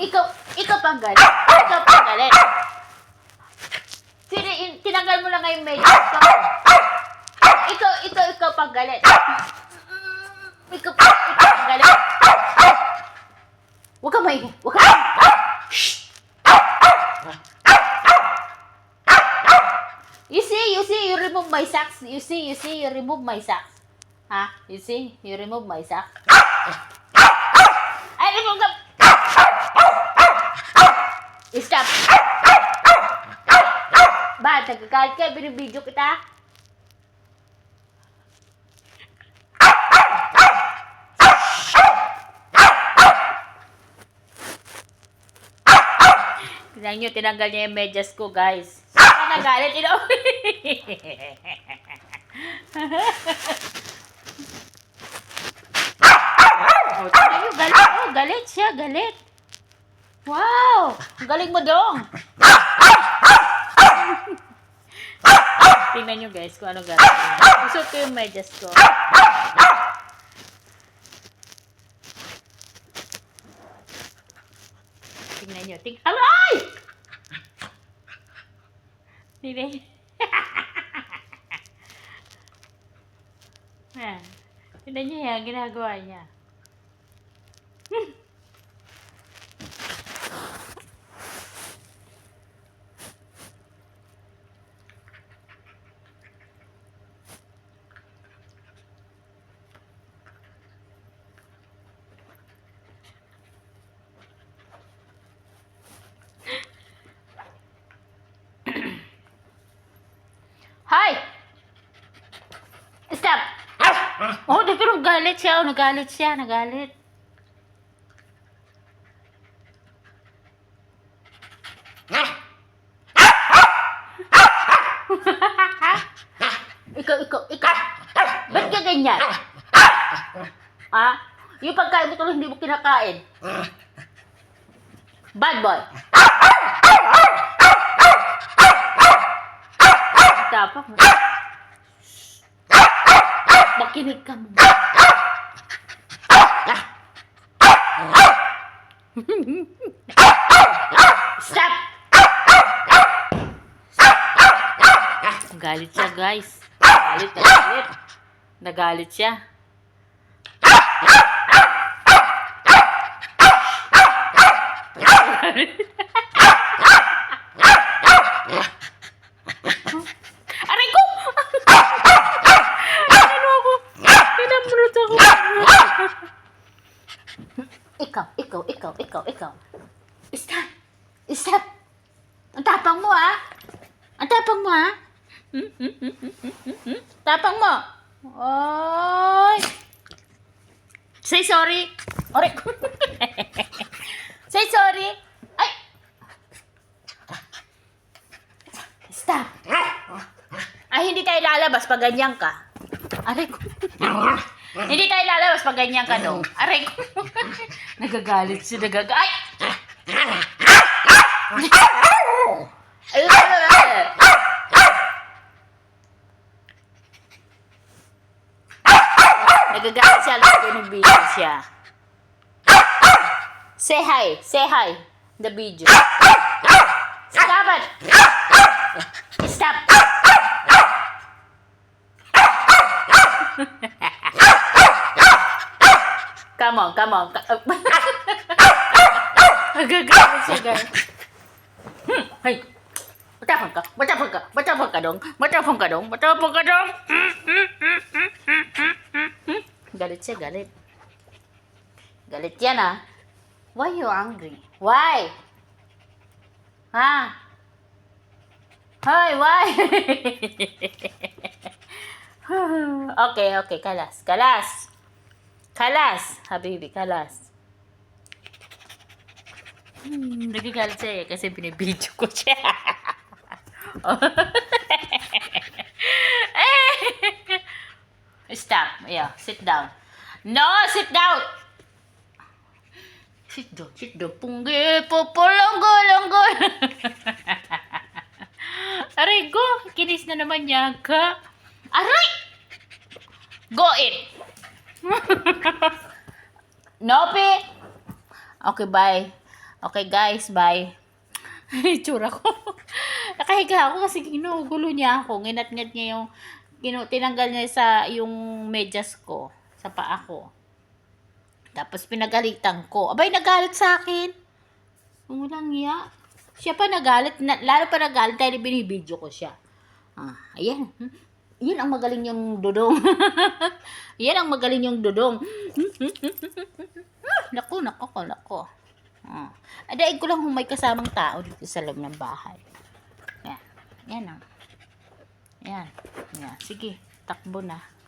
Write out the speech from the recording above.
Ikaw, ikaw pang galit. Ikaw pang galit. Sini, in- tinanggal mo lang ngayon medyo. Ikaw, ikaw, ikaw, ikaw pang galit. Ikaw, ikaw pang galit. Huwag ka maingay. Huwag ka You see, you see, you remove my socks. You see, you see, you remove my socks. Ha? You see, you remove my socks. Ay, remove ka. Stop. Ba, nagkakalit ka, binibidyo kita. Tignan nyo, tinanggal niya yung medyas ko, guys. Saan ka nagalit? You oh, tignan nyo, galit. Oh, galit siya, galit. Wow! Ang galing mo dong. tingnan nyo, guys, kung ano galit. Usot ko yung medyas ko. Tingnan nyo. Ting! Tingnan nyo. Ah, Tingnan nyo yan, ginagawa niya. Hoy! Stop! Oh, di pero galit siya. Oh, nagalit siya. Nagalit. ikaw, ikaw, ikaw. Ba't ka ganyan? Ah? Yung pagkain mo tuloy hindi mo kinakain. Bad boy. Mo. Makinig ka mo. Stop! Galit siya, guys. Galit, nagalit. Nagalit siya. Aray ko! ano ako? Pinamrot ako. ikaw, ikaw, ikaw. Stop! Stop! Ang tapang mo, ah! Ang tapang mo, ah! Hmm? Hmm? Hmm? Hmm? Hmm? Hmm? Hmm? Tapang mo! Oy! Say sorry! Ko! Say sorry! Ay! Stop! Ay, hindi tayo lalabas pag ganyan ka. Aray ko. hindi tayo lalabas pag ganyan ka, no? Aray ko. nagagalit siya, nagagalit. Ay! Ay! Nagagalit siya, lagi ng video siya. Say hi, say hi. The video. Stop it! Stop! Come on, come on. Nagagalit siya, guys. Hmm, hey. Matapang ka, matapang ka, matapang ka dong, matapang ka dong, matapang ka dong. Hmm, hmm, hmm, hmm. Galit siya, galit. Galit yan ah. Why you angry? Why? Ha? Hoy, why? okay, okay, kalas, kalas. Kalas, habibi, kalas. Hmm, nagagalit siya eh, kasi binibidyo ko siya. Stop. Yeah, sit down. No, sit down. Sit down, sit down. Punggi, popolonggo, longgo. Aray, go. Kinis na naman niya ka. Aray! Go it. Nope. Okay, bye. Okay guys, bye. Itsura ko. Nakahiga ako kasi ginugulo niya ako. Nginat-ngat niya yung, ginu, tinanggal niya sa yung medyas ko, sa paa ko. Tapos pinagalitan ko. Abay, nagalit sa akin. Walang iya. Siya pa nagalit, na, lalo pa nagalit dahil binibidyo ko siya. Ah, ayan. Yan ang magaling yung dudong. Yan ang magaling yung dudong. naku, naku, naku. Ah. Adaig ko lang humay kasamang tao dito sa loob ng bahay. Yan. Yan ang. Yan. Yan. Sige, takbo na.